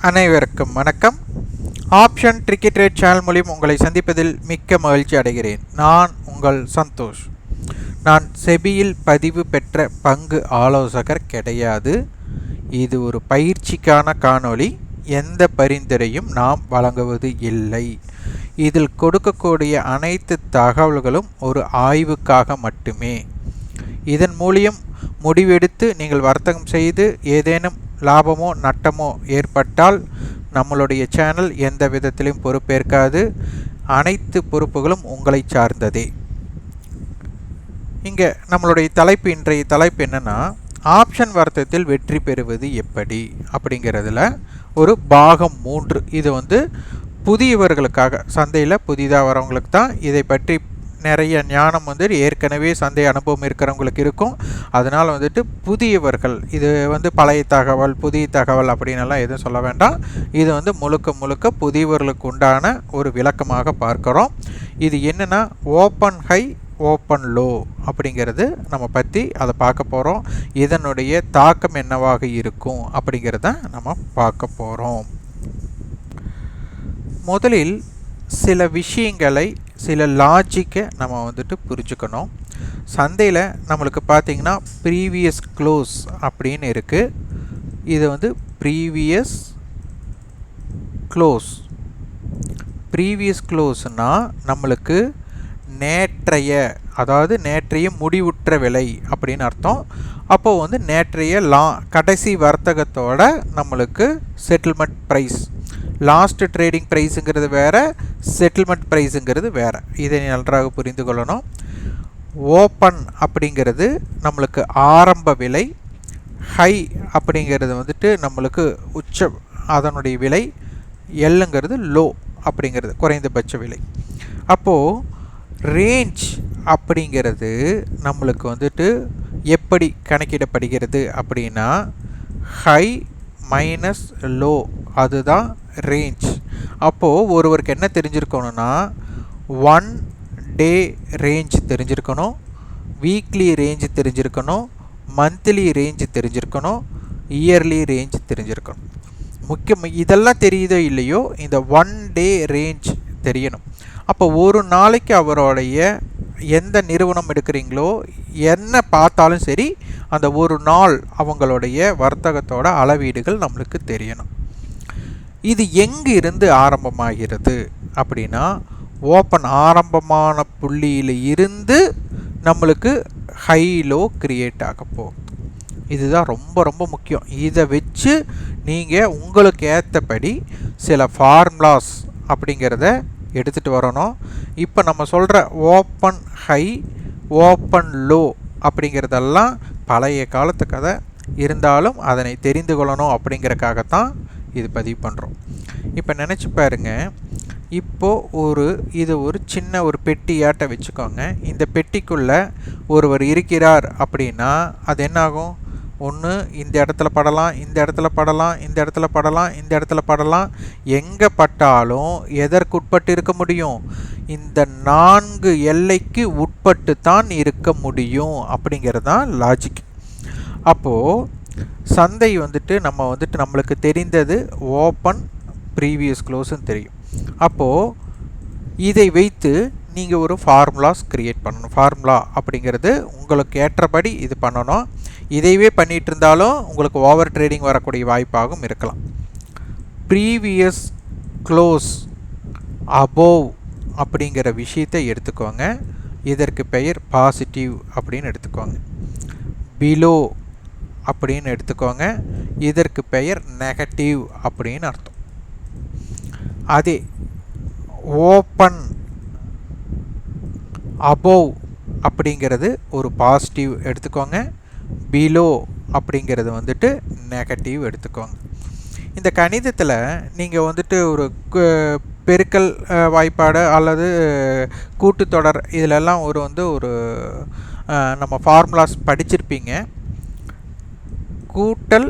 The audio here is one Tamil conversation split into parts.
அனைவருக்கும் வணக்கம். ஆப்ஷன் கிரிக்கெட் ரேட் சேனல் மூலியம் உங்களை சந்திப்பதில் மிக்க மகிழ்ச்சி அடைகிறேன். நான் உங்கள் சந்தோஷ். நான் செபியில் பதிவு பெற்ற பங்கு ஆலோசகர் கிடையாது. இது ஒரு பயிற்சிக்கான காணொளி. எந்த பரிந்துரையும் நாம் வழங்குவது இல்லை. இதில் கொடுக்கக்கூடிய அனைத்து தகவல்களும் ஒரு ஆய்வுக்காக மட்டுமே. இதன் மூலியம் முடிவெடுத்து நீங்கள் வர்த்தகம் செய்து ஏதேனும் லாபமோ நட்டமோ ஏற்பட்டால் நம்மளுடைய சேனல் எந்த விதத்திலும் பொறுப்பேற்காது. அனைத்து பொறுப்புகளும் உங்களை சார்ந்ததே. இங்கே நம்மளுடைய தலைப்பு இன்றைய தலைப்பு என்னென்னா ஆப்ஷன் வர்த்தத்தில் வெற்றி பெறுவது எப்படி? அப்படிங்கிறதுல ஒரு பாகம் மூன்று. இது வந்து புதியவர்களுக்காக சந்தையில் புதிதாக வரவங்களுக்கு தான் இதை பற்றி நிறைய ஞானம் வந்து ஏற்கனவே சந்தை அனுபவம் இருக்கிறவங்களுக்கு இருக்கும். அதனால் வந்துட்டு புதியவர்கள் இது வந்து பழைய தகவல் புதிய தகவல் அப்படின்னெல்லாம் எதுவும் சொல்ல வேண்டாம். இது வந்து முழுக்க முழுக்க புதியவர்களுக்கு உண்டான ஒரு விளக்கமாக பார்க்குறோம். இது என்னென்னா ஓப்பன் ஹை ஓப்பன் லோ அப்படிங்கிறது நம்ம பற்றி அதை பார்க்க போகிறோம் இதனுடைய தாக்கம் என்னவாக இருக்கும் அப்படிங்கிறத நம்ம பார்க்க போகிறோம் முதலில் சில விஷயங்களை சில லாஜிக்கை நம்ம வந்துட்டு புரிஞ்சுக்கணும். சந்தையில் நம்மளுக்கு பார்த்திங்கன்னா ப்ரீவியஸ் க்ளோஸ் அப்படின்னு இருக்குது இது வந்து ப்ரீவியஸ் க்ளோஸ் ப்ரீவியஸ் க்ளோஸ்னால் நம்மளுக்கு நேற்றைய அதாவது நேற்றைய முடிவுற்ற விலை அப்படின்னு அர்த்தம். அப்போது வந்து நேற்றைய லா கடைசி வர்த்தகத்தோட நம்மளுக்கு செட்டில்மெண்ட் ப்ரைஸ் லாஸ்ட் ட்ரேடிங் ப்ரைஸுங்கிறது வேறு செட்டில்மெண்ட் ப்ரைஸுங்கிறது வேறு. இதை நன்றாக புரிந்து கொள்ளணும். ஓப்பன் அப்படிங்கிறது நம்மளுக்கு ஆரம்ப விலை ஹை அப்படிங்கிறது வந்துட்டு நம்மளுக்கு உச்ச அதனுடைய விலை எல்லுங்கிறது லோ அப்படிங்கிறது குறைந்தபட்ச விலை. அப்போது ரேஞ்ச் அப்படிங்கிறது நம்மளுக்கு வந்துட்டு எப்படி கணக்கிடப்படுகிறது அப்படின்னா ஹை மைனஸ் லோ அதுதான் ரேஞ்ச் அப்போது ஒருவருக்கு என்ன தெரிஞ்சிருக்கணும்னா ஒன் டே ரேஞ்ச் தெரிஞ்சிருக்கணும் வீக்லி ரேஞ்ச் தெரிஞ்சிருக்கணும் மந்த்லி ரேஞ்ச் தெரிஞ்சிருக்கணும் இயர்லி ரேஞ்ச் தெரிஞ்சிருக்கணும். முக்கியம் இதெல்லாம் தெரியுதோ இல்லையோ இந்த ஒன் டே ரேஞ்ச் தெரியணும். அப்போ ஒரு நாளைக்கு அவருடைய எந்த நிறுவனம் எடுக்கிறீங்களோ என்ன பார்த்தாலும் சரி அந்த ஒரு நாள் அவங்களுடைய வர்த்தகத்தோட அளவீடுகள் நம்மளுக்கு தெரியணும். இது எங்கு இருந்து ஆரம்பமாகிறது அப்படின்னா ஓப்பன் ஆரம்பமான புள்ளியில் இருந்து நம்மளுக்கு ஹைலோ கிரியேட் ஆக போகுது. இதுதான் ரொம்ப ரொம்ப முக்கியம். இதை வச்சு நீங்கள் உங்களுக்கு ஏற்றபடி சில ஃபார்முலாஸ் அப்படிங்கிறத எடுத்துகிட்டு வரணும். இப்போ நம்ம சொல்கிற ஓப்பன் ஹை ஓப்பன் லோ அப்படிங்கிறதெல்லாம் பழைய காலத்து கதை. இருந்தாலும் அதனை தெரிந்து கொள்ளணும் அப்படிங்கிறக்காகத்தான் இது பதிவு பண்ணுறோம் இப்போ நினச்சி பாருங்க. இப்போது ஒரு இது ஒரு சின்ன ஒரு பெட்டியாட்ட வச்சுக்கோங்க. இந்த பெட்டிக்குள்ளே ஒருவர் இருக்கிறார் அப்படின்னா அது என்னாகும்? ஒன்று இந்த இடத்துல படலாம் இந்த இடத்துல படலாம் இந்த இடத்துல படலாம் இந்த இடத்துல படலாம். எங்கே பட்டாலும் எதற்குட்பட்டு இருக்க முடியும்? இந்த நான்கு எல்லைக்கு உட்பட்டு தான் இருக்க முடியும் அப்படிங்கிறது தான் லாஜிக் அப்போது சந்தை வந்துட்டு நம்ம வந்துட்டு நம்மளுக்கு தெரிந்தது ஓப்பன் ப்ரீவியஸ் க்ளோஸ்ன்னு தெரியும். அப்போது இதை வைத்து நீங்கள் ஒரு ஃபார்முலாஸ் க்ரியேட் பண்ணணும். ஃபார்முலா அப்படிங்கிறது உங்களுக்கு ஏற்றபடி இது பண்ணணும். இதைவே பண்ணிகிட்டு இருந்தாலும் உங்களுக்கு ஓவர் ட்ரேடிங் வரக்கூடிய வாய்ப்பாகவும் இருக்கலாம். ப்ரீவியஸ் க்ளோஸ் அபோவ் அப்படிங்கிற விஷயத்தை எடுத்துக்கோங்க. இதற்கு பெயர் பாசிட்டிவ் அப்படின்னு எடுத்துக்கோங்க. பிலோ அப்படின்னு எடுத்துக்கோங்க. இதற்கு பெயர் நெகட்டிவ் அப்படின்னு அர்த்தம். அதே ஓப்பன் அபோவ் அப்படிங்கிறது ஒரு பாசிட்டிவ் எடுத்துக்கோங்க. பிலோ அப்படிங்கிறது வந்துட்டு நெகட்டிவ் எடுத்துக்கோங்க. இந்த கணிதத்தில் நீங்கள் வந்துட்டு ஒரு பெருக்கல் வாய்ப்பாடு அல்லது கூட்டுத்தொடர் இதிலெல்லாம் ஒரு வந்து ஒரு நம்ம ஃபார்முலாஸ் படிச்சிருப்பீங்க. கூட்டல்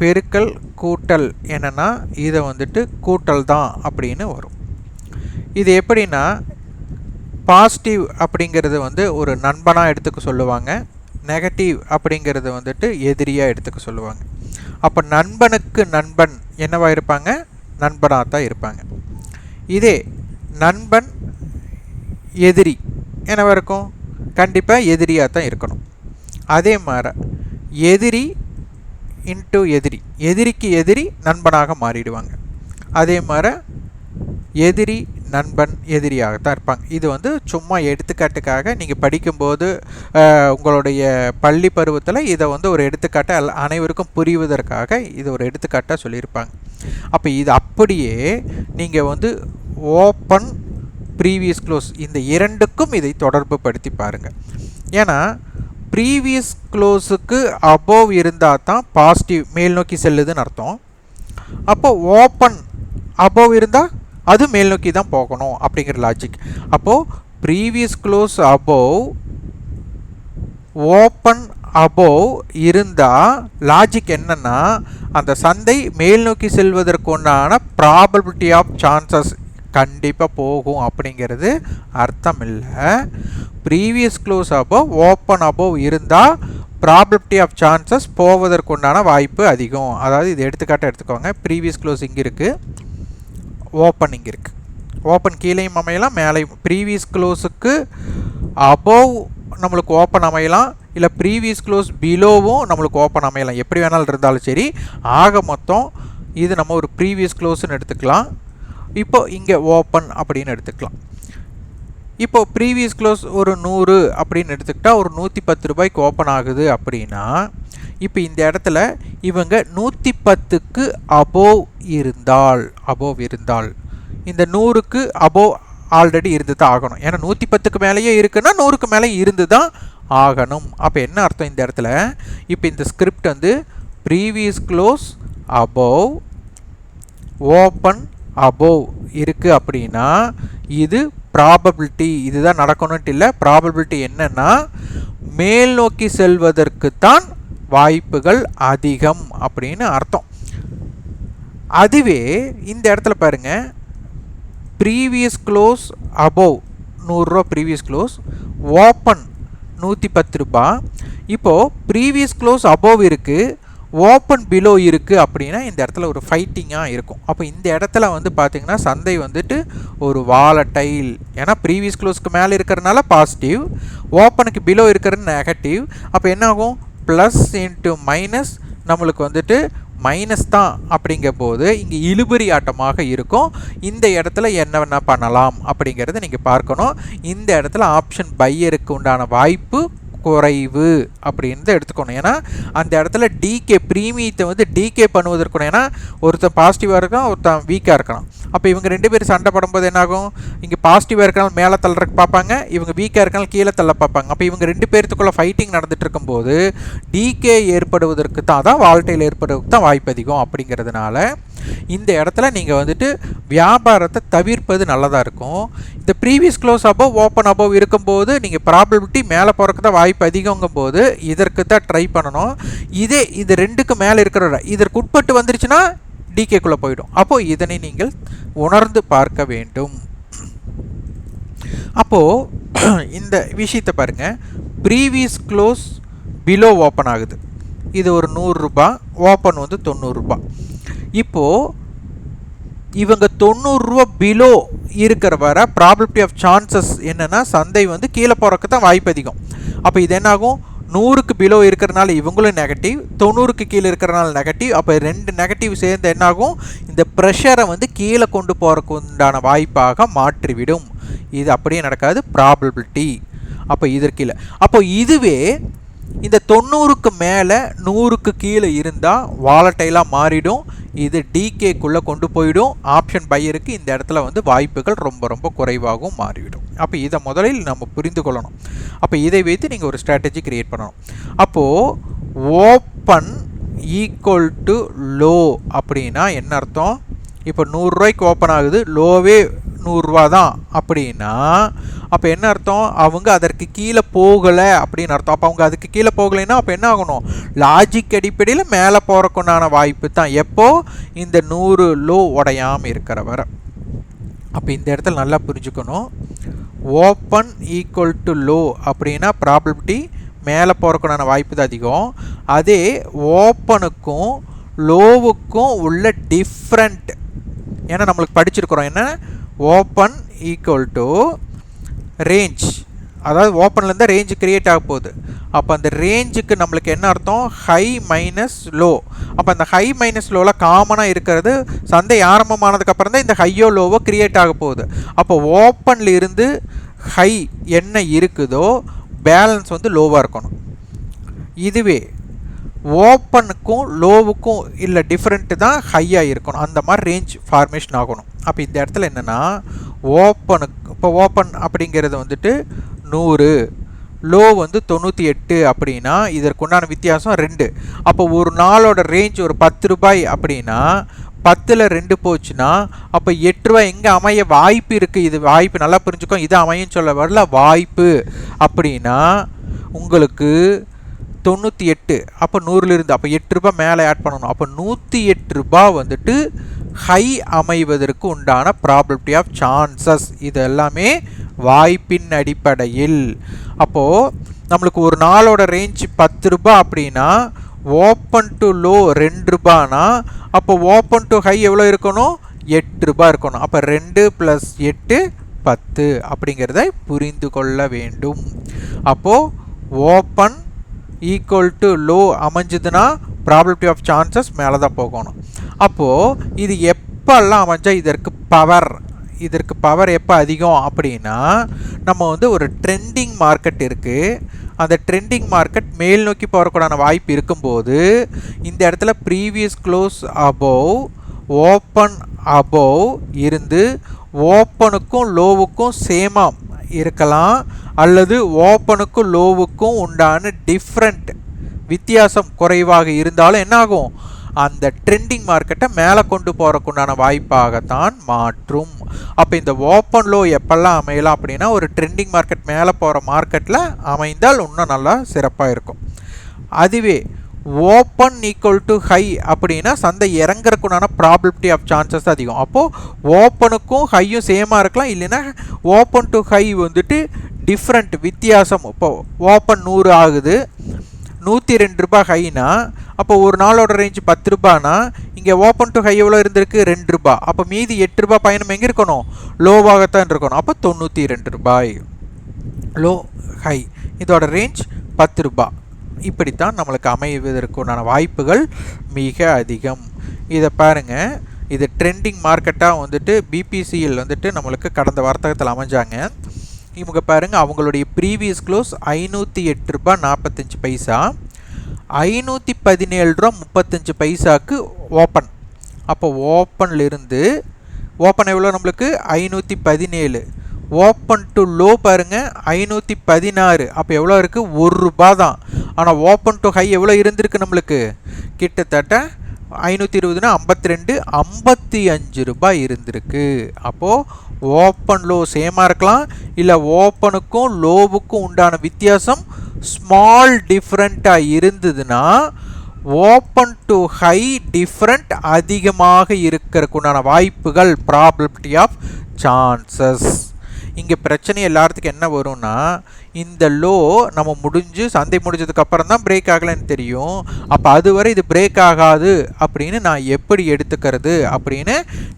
பெருக்கல் கூட்டல் என்னென்னா இதை வந்துட்டு கூட்டல் தான் அப்படின்னு வரும். இது எப்படின்னா பாசிட்டிவ் அப்படிங்கிறது வந்து ஒரு நண்பனாக எடுத்துக்க சொல்லுவாங்க. நெகட்டிவ் அப்படிங்கிறது வந்துட்டு எதிரியாக எடுத்துக்க சொல்லுவாங்க. அப்போ நண்பனுக்கு நண்பன் என்னவாக இருப்பாங்க? நண்பனாக தான் இருப்பாங்க. இதே நண்பன் எதிரி என்னவா இருக்கும்? கண்டிப்பாக எதிரியாக தான் இருக்கணும். அதே மாதிரி எதிரி இன்ட்டு எதிரி. எதிரிக்கு எதிரி நண்பனாக மாறிடுவாங்க. அதே மாதிரி எதிரி நண்பன் எதிரியாக தான் இருப்பாங்க. இது வந்து சும்மா எடுத்துக்காட்டுக்காக நீங்கள் படிக்கும்போது உங்களுடைய பள்ளி பருவத்தில் இதை வந்து ஒரு எடுத்துக்காட்டை அனைவருக்கும் புரிவதற்காக இது ஒரு எடுத்துக்காட்டாக சொல்லியிருப்பாங்க. அப்போ இது அப்படியே நீங்கள் வந்து ஓப்பன் ப்ரீவியஸ் க்ளோஸ் இந்த இரண்டுக்கும் இதை தொடர்பு படுத்தி பாருங்கள் ஏன்னா ப்ரீவியஸ் க்ளோஸுக்கு அபோவ் இருந்தால் தான் பாசிட்டிவ் மேல் நோக்கி செல்லுதுன்னு அர்த்தம். அப்போது ஓப்பன் அபோவ் இருந்தால் அது மேல் நோக்கி தான் போகணும் அப்படிங்கிற லாஜிக் அப்போது previous close above open above இருந்தால் லாஜிக் என்னென்னா அந்த சந்தை மேல் நோக்கி செல்வதற்குண்டான ப்ராபபிலிட்டி ஆஃப் சான்சஸ் கண்டிப்பாக போகும் அப்படிங்கிறது அர்த்தம் இல்லை previous close above open above இருந்தால் ப்ராபிலிட்டி ஆஃப் சான்சஸ் போவதற்குண்டான வாய்ப்பு அதிகம். அதாவது இது எடுத்துக்காட்டாக எடுத்துக்கோங்க. ப்ரீவியஸ் க்ளோஸ் இங்கே இருக்குது ஓப்பன் இங்கே இருக்குது ஓப்பன் கீழேயும் அமையலாம் மேலேயும். ப்ரீவியஸ் க்ளோஸுக்கு அபோவ் நம்மளுக்கு ஓப்பன் அமையலாம். இல்லை ப்ரீவியஸ் க்ளோஸ் பிலோவும் நம்மளுக்கு ஓப்பன் அமையலாம். எப்படி வேணாலும் இருந்தாலும் சரி. ஆக மொத்தம் இது நம்ம ஒரு ப்ரீவியஸ் க்ளோஸ்ன்னு எடுத்துக்கலாம். இப்போ இங்கே ஓப்பன் அப்படின்னு எடுத்துக்கலாம். இப்போ ப்ரீவியஸ் க்ளோஸ் ஒரு நூறு அப்படின்னு எடுத்துக்கிட்டால் ஒரு நூற்றி பத்து ரூபாய்க்கு ஓப்பன் ஆகுது அப்படின்னா இப்போ இந்த இடத்துல இவங்க நூற்றி பத்துக்கு அபோவ் இருந்தால் அபோவ் இருந்தால் இந்த நூறுக்கு அபோவ் ஆல்ரெடி இருந்து தான் ஆகணும். ஏன்னா நூற்றி பத்துக்கு மேலேயே இருக்குன்னா நூறுக்கு மேலே இருந்து தான் ஆகணும். அப்போ என்ன அர்த்தம் இந்த இடத்துல? இப்போ இந்த ஸ்கிரிப்ட் வந்து previous close above open above இருக்குது அப்படின்னா இது ப்ராபபிலிட்டி இதுதான் நடக்கணும்ட்டு இல்லை ப்ராபபிலிட்டி என்னென்னா மேல் நோக்கி செல்வதற்கு தான் வாய்ப்புகள் அதிகம் அப்படின்னு அர்த்தம். அதுவே இந்த இடத்துல பாருங்கள் ப்ரீவியஸ் க்ளோஸ் அபோவ் நூறுரூவா ப்ரீவியஸ் க்ளோஸ் ஓப்பன் நூற்றி பத்து ரூபா. இப்போது ப்ரீவியஸ் க்ளோஸ் அபோவ் இருக்குது ஓப்பன் பிலோ இருக்குது அப்படின்னா இந்த இடத்துல ஒரு ஃபைட்டிங்காக இருக்கும். அப்போ இந்த இடத்துல வந்து பார்த்திங்கன்னா சந்தை வந்துட்டு ஒரு வாலட்டைல் ஏன்னா ப்ரீவியஸ் க்ளோஸ்க்கு மேலே இருக்கிறனால பாசிட்டிவ் ஓப்பனுக்கு பிலோ இருக்கிறது நெகட்டிவ் அப்போ என்னாகும்? ப்ளஸ் இன்ட்டு மைனஸ் நம்மளுக்கு வந்துட்டு மைனஸ் தான் அப்படிங்கும் போது இங்கே இழுபறி ஆட்டமாக இருக்கும். இந்த இடத்துல என்ன என்ன பண்ணலாம் அப்படிங்கிறத நீங்கள் பார்க்கணும். இந்த இடத்துல ஆப்ஷன் பையருக்கு உண்டான வாய்ப்பு குறைவு அப்படின்னு எடுத்துக்கணும். ஏன்னா அந்த இடத்துல டிகே ப்ரீமியத்தை வந்து டிகே பண்ணுவதற்கு ஏன்னா ஒருத்தன் பாசிட்டிவாக இருக்கான் ஒருத்தன் வீக்காக இருக்கலாம் அப்போ இவங்க ரெண்டு பேரும் சண்டை படும்போது என்னாகும்? இங்கே பாசிட்டிவாக இருக்கனால மேலே தள்ளுறக்கு பார்ப்பாங்க இவங்க வீக்காக இருக்கனால கீழே தள்ள பார்ப்பாங்க. அப்போ இவங்க ரெண்டு பேர்த்துக்குள்ள ஃபைட்டிங் நடந்துட்டு இருக்கும்போது டிகே ஏற்படுவதற்கு தான் அதான் வாழ்க்கையில் ஏற்படுவதற்கு தான் வாய்ப்பு அதிகம் அப்படிங்கிறதுனால இந்த இடத்துல நீங்கள் வந்துட்டு வியாபாரத்தை தவிர்ப்பது நல்லதாக இருக்கும். இந்த previous close above open above இருக்கும்போது நீங்கள் ப்ராபபிலிட்டி மேலே போகிறக்கு தான் வாய்ப்பு அதிகங்கும் போது இதற்கு தான் ட்ரை பண்ணணும். இதே இது ரெண்டுக்கு மேலே இருக்கிற இதற்கு உட்பட்டு வந்துருச்சுன்னா டிகேக்குள்ளே போயிடும். அப்போது இதனை நீங்கள் உணர்ந்து பார்க்க வேண்டும். அப்போது இந்த விஷயத்தை பாருங்கள் ப்ரீவியஸ் க்ளோஸ் பிலோ ஓப்பன் ஆகுது. இது ஒரு நூறுரூபா ஓப்பன் வந்து தொண்ணூறுரூபா இப்போது இவங்க தொண்ணூறுரூவா பிலோ இருக்கிற வர ப்ராபபிலிட்டி ஆஃப் சான்சஸ் என்னென்னா சந்தை வந்து கீழே போகிறக்கு தான் வாய்ப்பு அதிகம். அப்போ இது என்னாகும்? நூறுக்கு பிலோ இருக்கிறனால இவங்களும் நெகட்டிவ் தொண்ணூறுக்கு கீழே இருக்கிறனால நெகட்டிவ் அப்போ ரெண்டு நெகட்டிவ் சேர்ந்து என்னாகும்? இந்த ப்ரெஷரை வந்து கீழே கொண்டு போகிறக்கு உண்டான வாய்ப்பாக மாற்றிவிடும். இது அப்படியே நடக்காது. ப்ராபபிலிட்டி அப்போ இதற்கு இல்லை அப்போ இதுவே இந்த தொண்ணூறுக்கு மேலே நூறுக்கு கீழே இருந்தால் வாலட்டைலாக மாறிடும். இது டிகேக்குள்ளே கொண்டு போயிடும். ஆப்ஷன் பையருக்கு இந்த இடத்துல வந்து வாய்ப்புகள் ரொம்ப ரொம்ப குறைவாகவும் மாறிவிடும். அப்போ இதை முதலில் நம்ம புரிந்து கொள்ளணும். அப்போ இதை வைத்து நீங்கள் ஒரு ஸ்ட்ராட்டஜி க்ரியேட் பண்ணணும். அப்போது ஓப்பன் ஈக்குவல் டு லோ அப்படின்னா என்ன அர்த்தம்? இப்போ நூறுரூவாய்க்கு ஓப்பன் ஆகுது. லோவே நூறுரூவா தான் அப்படின்னா அப்போ என்ன அர்த்தம்? அவங்க அதற்கு கீழே போகலை அப்படின்னு அர்த்தம். அப்போ அவங்க அதுக்கு கீழே போகலைன்னா அப்போ என்ன ஆகணும்? லாஜிக் அடிப்படையில் மேலே போகிறக்குண்டான வாய்ப்பு தான். எப்போ? இந்த நூறு லோ உடையாமல் இருக்கிற வர. அப்போ இந்த இடத்துல நல்லா புரிஞ்சுக்கணும். ஓப்பன் ஈக்குவல் டு லோ அப்படின்னா ப்ராபபிலிட்டி மேலே போகிறக்குண்டான வாய்ப்பு தான் அதிகம். அதே ஓப்பனுக்கும் லோவுக்கும் உள்ள டிஃப்ரெண்ட் ஏன்னா நம்மளுக்கு படிச்சிருக்கிறோம். என்ன? Open equal to range. அதாவது ஓப்பன்லேருந்து ரேஞ்சு க்ரியேட் ஆக போகுது. அப்போ அந்த ரேஞ்சுக்கு நம்மளுக்கு என்ன அர்த்தம்? ஹை மைனஸ் லோ அப்போ அந்த ஹை மைனஸ் லோவில் காமனாக இருக்கிறது சந்தை ஆரம்பமானதுக்கப்புறம் தான் இந்த ஹையோ லோவோ க்ரியேட் ஆக போகுது. அப்போ ஓப்பனில் இருந்து ஹை என்ன இருக்குதோ பேலன்ஸ் வந்து லோவாக இருக்கணும். இதுவே ஓப்பனுக்கும் லோவுக்கும் இல்லை டிஃப்ரெண்ட்டு தான் ஹையாக இருக்கணும். அந்த மாதிரி ரேஞ்ச் ஃபார்மேஷன் ஆகணும். அப்போ இந்த இடத்துல என்னென்னா ஓப்பனுக்கு இப்போ ஓப்பன் அப்படிங்கிறது வந்துட்டு நூறு லோ வந்து தொண்ணூற்றி எட்டு அப்படின்னா இதற்குண்டான வித்தியாசம் ரெண்டு. அப்போ ஒரு நாளோட ரேஞ்ச் ஒரு பத்து ரூபாய் அப்படின்னா பத்தில் ரெண்டு போச்சுன்னா அப்போ எட்டு ரூபாய் எங்கே அமைய வாய்ப்பு இருக்குது இது வாய்ப்பு நல்லா புரிஞ்சுக்கோ இது அமையும் சொல்ல வரல வாய்ப்பு அப்படின்னா உங்களுக்கு தொண்ணூற்றி எட்டு. அப்போ நூறுலேருந்து அப்போ எட்டு ரூபாய் மேலே ஆட் பண்ணணும். அப்போ நூற்றி எட்டு ரூபாய் வந்துட்டு ஹை அமைவதற்கு உண்டான ப்ராபபிலிட்டி ஆஃப் சான்சஸ் இது எல்லாமே வாய்ப்பின் அடிப்படையில். அப்போது நம்மளுக்கு ஒரு நாளோட ரேஞ்ச் பத்து ரூபாய் அப்படின்னா ஓப்பன் டு லோ ரெண்டு ரூபானா அப்போ ஓப்பன் டு ஹை எவ்வளோ இருக்கணும்? எட்டு ரூபாய் இருக்கணும். அப்போ ரெண்டு ப்ளஸ் எட்டு பத்து. அப்படிங்கிறத புரிந்து கொள்ள வேண்டும். அப்போது ஓப்பன் ஈக்குவல் டு லோ அமைஞ்சதுன்னா ப்ராபிலிட்டி ஆஃப் சான்சஸ் மேலே தான் போகணும். அப்போது இது எப்போல்லாம் அமைஞ்சால் இதற்கு பவர் இதற்கு பவர் எப்போ அதிகம் அப்படின்னா நம்ம வந்து ஒரு ட்ரெண்டிங் மார்க்கெட் இருக்குது அந்த ட்ரெண்டிங் மார்க்கெட் மேல் நோக்கி போகிறக்கூடான வாய்ப்பு இருக்கும்போது இந்த இடத்துல previous close above open above இருந்து ஓப்பனுக்கும் லோவுக்கும் சேமாக இருக்கலாம். அல்லது ஓப்பனுக்கும் லோவுக்கும் உண்டான டிஃப்ரெண்ட் வித்தியாசம் குறைவாக இருந்தாலும் என்னாகும் அந்த ட்ரெண்டிங் மார்க்கெட்டை மேலே கொண்டு போகிறக்குண்டான வாய்ப்பாகத்தான் மாற்றும். அப்போ இந்த ஓப்பன் லோ எப்பெல்லாம் அமையலாம் அப்படின்னா ஒரு ட்ரெண்டிங் மார்க்கெட் மேலே போகிற மார்க்கெட்டில் அமைந்தால் இன்னும் நல்லா சிறப்பாக இருக்கும். அதுவே ஓப்பன் ஈக்குவல் டு ஹை அப்படின்னா சந்தை இறங்குறக்குண்டான ப்ராபிலிட்டி ஆஃப் சான்சஸ் அதிகம். அப்போது ஓப்பனுக்கும் ஹையும் சேமாக இருக்கலாம். இல்லைன்னா ஓப்பன் டு ஹை வந்துட்டு டிஃப்ரெண்ட் வித்தியாசம். இப்போ ஓப்பன் நூறு ஆகுது. நூற்றி ரெண்டு ரூபாய் ஹைனா அப்போ ஒரு நாளோட ரேஞ்ச் பத்து ரூபானா இங்கே ஓப்பன் டு ஹை எவ்வளோ இருந்திருக்கு? ரெண்டு ரூபாய். அப்போ மீதி எட்டு ரூபாய் பயணம் எங்கே இருக்கணும்? லோவாகத்தான் இருக்கணும். அப்போ தொண்ணூற்றி ரெண்டு ரூபாய். லோ ஹை இதோட ரேஞ்ச் பத்து ரூபாய். இப்படித்தான் நம்மளுக்கு அமைவதற்குண்டான வாய்ப்புகள் மிக அதிகம். இதை பாருங்கள் இது ட்ரெண்டிங் மார்க்கெட்டாக வந்துட்டு பிபிசிஎல் வந்துட்டு நம்மளுக்கு கடந்த வர்த்தகத்தில் அமைஞ்சாங்க. இவங்க பாருங்கள் அவங்களுடைய ப்ரீவியஸ் க்ளோஸ் ஐநூற்றி எட்டு ரூபா நாற்பத்தஞ்சு பைசா ஐநூற்றி பதினேழு ரூபா முப்பத்தஞ்சு பைசாக்கு ஓப்பன் அப்போ ஓப்பன்லேருந்து ஓப்பன் எவ்வளோ நம்மளுக்கு? ஐநூற்றி பதினேழு. ஓப்பன் டு லோ பாருங்கள் ஐநூற்றி பதினாறு. அப்போ எவ்வளோ இருக்குது ஒரு ரூபா தான். ஆனால் ஓப்பன் டு ஹை எவ்வளோ இருந்திருக்கு நம்மளுக்கு? கிட்டத்தட்ட ஐநூற்றி இருபதுனா ஐம்பத்தி ரெண்டு ஐம்பத்தி அஞ்சு ரூபாய் இருந்திருக்கு. அப்போது ஓப்பன் லோ சேமாக இருக்கலாம் இல்லை ஓப்பனுக்கும் லோவுக்கும் உண்டான வித்தியாசம் ஸ்மால் டிஃப்ரெண்ட்டாக இருந்ததுன்னா ஓப்பன் டு ஹை டிஃப்ரெண்ட் அதிகமாக இருக்கிறதுக்குண்டான வாய்ப்புகள் ப்ராபபிலிட்டி ஆஃப் சான்சஸ் இங்கே பிரச்சனை எல்லாத்துக்கும் என்ன வரும்னா இந்த லோ நம்ம முடிஞ்சு சந்தை முடிஞ்சதுக்கப்புறம் தான் பிரேக் ஆகலைன்னு தெரியும். அப்போ அதுவரை இது பிரேக் ஆகாது அப்படின்னு நான் எப்படி எடுத்துக்கிறது அப்படின்னு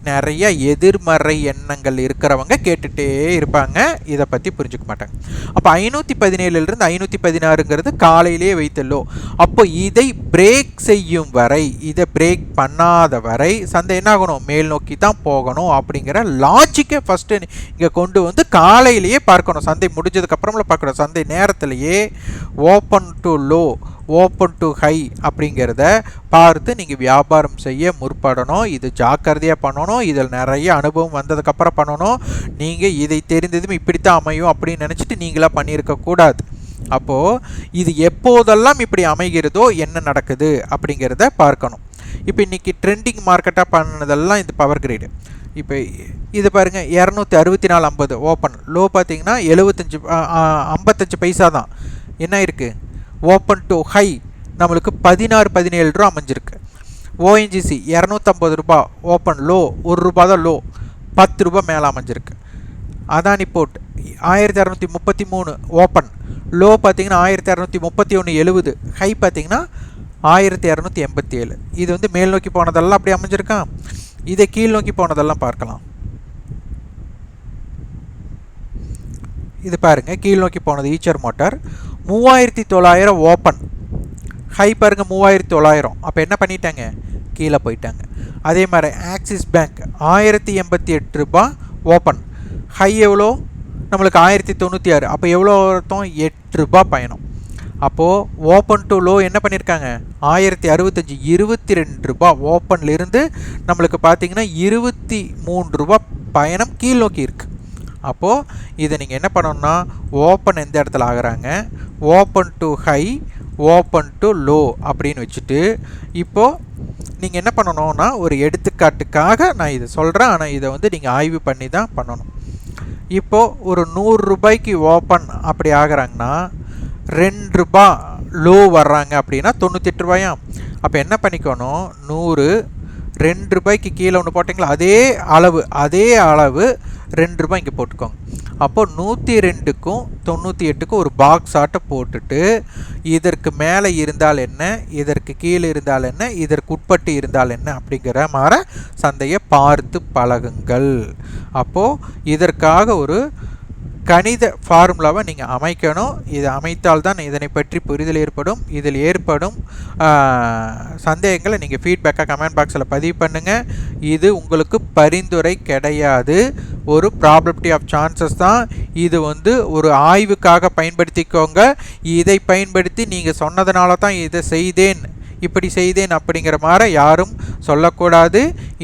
நிறைய எதிர்மறை எண்ணங்கள் இருக்கிறவங்க கேட்டுகிட்டே இருப்பாங்க. இதை பற்றி புரிஞ்சுக்க மாட்டாங்க அப்போ ஐநூற்றி பதினேழுலேருந்து ஐநூற்றி பதினாறுங்கிறது காலையிலே வைத்த லோ அப்போ இதை பிரேக் செய்யும் வரை இதை பிரேக் பண்ணாத வரை சந்தை என்ன ஆகணும்? மேல் நோக்கி தான் போகணும் அப்படிங்கிற லாஜிக்கை ஃபஸ்ட்டு இங்கே கொண்டு வந்து காலையிலேயே பார்க்கணும். சந்தை முடிஞ்சதுக்கப்புறம்ல பார்க்கணும். சந்தை நேரத்திலேயே open to low open to high அப்படிங்கிறத பார்த்து நீங்கள் வியாபாரம் செய்ய முற்படணும். இது ஜாக்கிரதையாக பண்ணணும். இதில் நிறைய அனுபவம் வந்ததுக்கப்புறம் பண்ணணும். நீங்கள் இதை தெரிந்ததும் இப்படித்தான் அமையும் அப்படின்னு நினச்சிட்டு நீங்களாக பண்ணியிருக்கக்கூடாது அப்போது இது எப்போதெல்லாம் இப்படி அமைகிறதோ என்ன நடக்குது அப்படிங்கிறத பார்க்கணும். இப்போ இன்றைக்கி ட்ரெண்டிங் மார்க்கெட்டாக பண்ணதெல்லாம் இது பவர் கிரேடு இப்போ இது பாருங்கள் இரநூத்தி அறுபத்தி நாலு ஐம்பது ஓப்பன் லோ பார்த்தீங்கன்னா எழுபத்தஞ்சி ஐம்பத்தஞ்சு பைசா தான். என்ன இருக்குது ஓப்பன் டு ஹை நம்மளுக்கு பதினாறு பதினேழு ரூபா அமைஞ்சிருக்கு. ஓஎன்ஜிசி இரநூத்தம்பது ரூபா ஓப்பன் லோ ஒரு ரூபா தான் லோ பத்து ரூபா மேலே அமைஞ்சிருக்கு. அதானி போர்ட் ஆயிரத்தி இரநூத்தி முப்பத்தி மூணு ஓப்பன் லோ பார்த்தீங்கன்னா ஆயிரத்தி இரநூத்தி முப்பத்தி ஒன்று எழுபது. ஹை பார்த்தீங்கன்னா ஆயிரத்தி இரநூத்தி எண்பத்தி ஏழு. இது வந்து மேல் நோக்கி போனதெல்லாம் அப்படி அமைஞ்சிருக்கான் இதை கீழ் நோக்கி போனதெல்லாம் பார்க்கலாம். இது பாருங்கள் கீழ் நோக்கி போனது ஈச்சர் மோட்டார். மூவாயிரத்தி தொள்ளாயிரம் ஓப்பன். ஹை பாருங்க மூவாயிரத்தி தொள்ளாயிரம். அப்போ என்ன பண்ணிட்டாங்க? கீழே போயிட்டாங்க. அதே மாதிரி ஆக்சிஸ் பேங்க் ஆயிரத்தி எண்பத்தி எட்டு ரூபாய் ஓப்பன். ஹை எவ்வளோ? நம்மளுக்கு ஆயிரத்தி தொண்ணூற்றி ஆறு. அப்போ எவ்வளோ ஒருத்தம் எட்டு ரூபா பயணம். அப்போது ஓப்பன் டு லோ என்ன பண்ணியிருக்காங்க ஆயிரத்தி அறுபத்தஞ்சி இருபத்தி ரெண்டு ரூபா ஓப்பன்லேருந்து நம்மளுக்கு பார்த்தீங்கன்னா இருபத்தி மூன்று ரூபா பயணம் கீழ் நோக்கி இருக்குது அப்போது இதை நீங்கள் என்ன பண்ணணும்னா ஓப்பன் எந்த இடத்துல ஆகிறாங்க? Open to high open to low அப்படின்னு வச்சுட்டு இப்போது நீங்கள் என்ன பண்ணணும்னா ஒரு எடுத்துக்காட்டுக்காக நான் இதை சொல்கிறேன் ஆனால் இதை வந்து நீங்கள் ஆய்வு பண்ணி தான் பண்ணணும். இப்போது ஒரு நூறு ரூபாய்க்கு ஓப்பன் அப்படி ஆகிறாங்கன்னா ரெண்டு ரூபா லோ வர்றாங்க அப்படின்னா தொண்ணூத்தெட்டு ரூபாயா? அப்போ என்ன பண்ணிக்கணும்? நூறு ரெண்டு ரூபாய்க்கு கீழே ஒன்று போட்டிங்களா? அதே அளவு அதே அளவு ரெண்டு ரூபாய் இங்கே போட்டுக்கோங்க. அப்போ நூற்றி ரெண்டுக்கும் தொண்ணூற்றி எட்டுக்கும் ஒரு பாக்ஸ் ஆட்டை போட்டுட்டு இதற்கு மேலே இருந்தால் என்ன? இதற்கு கீழே இருந்தால் என்ன? இதற்கு உட்பட்டு இருந்தால் என்ன? அப்படிங்கிற மாதிரி சந்தையை பார்த்து பழகுங்கள். அப்போது இதற்காக ஒரு கணித ஃபார்முலாவை நீங்கள் அமைக்கணும். இது அமைத்தால் தான் இதனை பற்றி புரிதல் ஏற்படும். இதில் ஏற்படும் சந்தேகங்களை நீங்கள் ஃபீட்பேக்காக கமெண்ட் பாக்ஸில் பதிவு பண்ணுங்கள் இது உங்களுக்கு பரிந்துரை கிடையாது. ஒரு ப்ராபபிலிட்டி ஆஃப் சான்சஸ் தான். இது வந்து ஒரு ஆய்வுக்காக பயன்படுத்திக்கோங்க. இதை பயன்படுத்தி நீங்கள் சொன்னதுனால தான் இதை செய்தேன். இப்படி செய்தேன் அப்படிங்கிற மாதிரி யாரும் சொல்லக்கூடாது.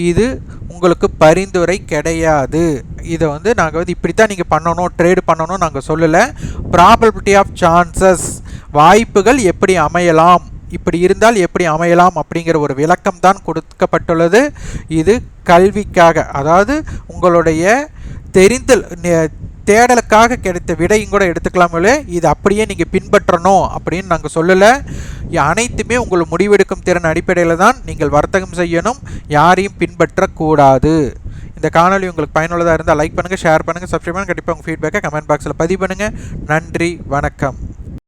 இது உங்களுக்கு பரிந்துரை கிடையாது. இதை வந்து நாங்கள் வந்து இப்படி தான் நீங்கள் பண்ணணும் ட்ரேடு பண்ணணும் நாங்கள் சொல்லலை. ப்ராபபிலிட்டி ஆஃப் சான்சஸ் வாய்ப்புகள் எப்படி அமையலாம் இப்படி இருந்தால் எப்படி அமையலாம் அப்படிங்கிற ஒரு விளக்கம் தான் கொடுக்கப்பட்டுள்ளது. இது கல்விக்காக அதாவது உங்களுடைய தெரிந்தல் தேடலுக்காக கிடைத்த விடையும் கூட எடுத்துக்கலாமே இது அப்படியே நீங்கள் பின்பற்றணும் அப்படின்னு நாங்கள் சொல்லலை. அனைத்துமே உங்கள் முடிவெடுக்கும் திறன் அடிப்படையில் தான் நீங்கள் வர்த்தகம் செய்யணும். யாரையும் பின்பற்றக்கூடாது. இந்த காணொலி உங்களுக்கு பயனுள்ளதாக இருந்தால் லைக் பண்ணுங்கள் ஷேர் பண்ணுங்கள் சப்ஸ்கிரைப் பண்ணுங்கள் கண்டிப்பாக உங்கள் ஃபீட்பேக்கை கமெண்ட் பாக்ஸில் பதிவு பண்ணுங்கள் நன்றி வணக்கம்.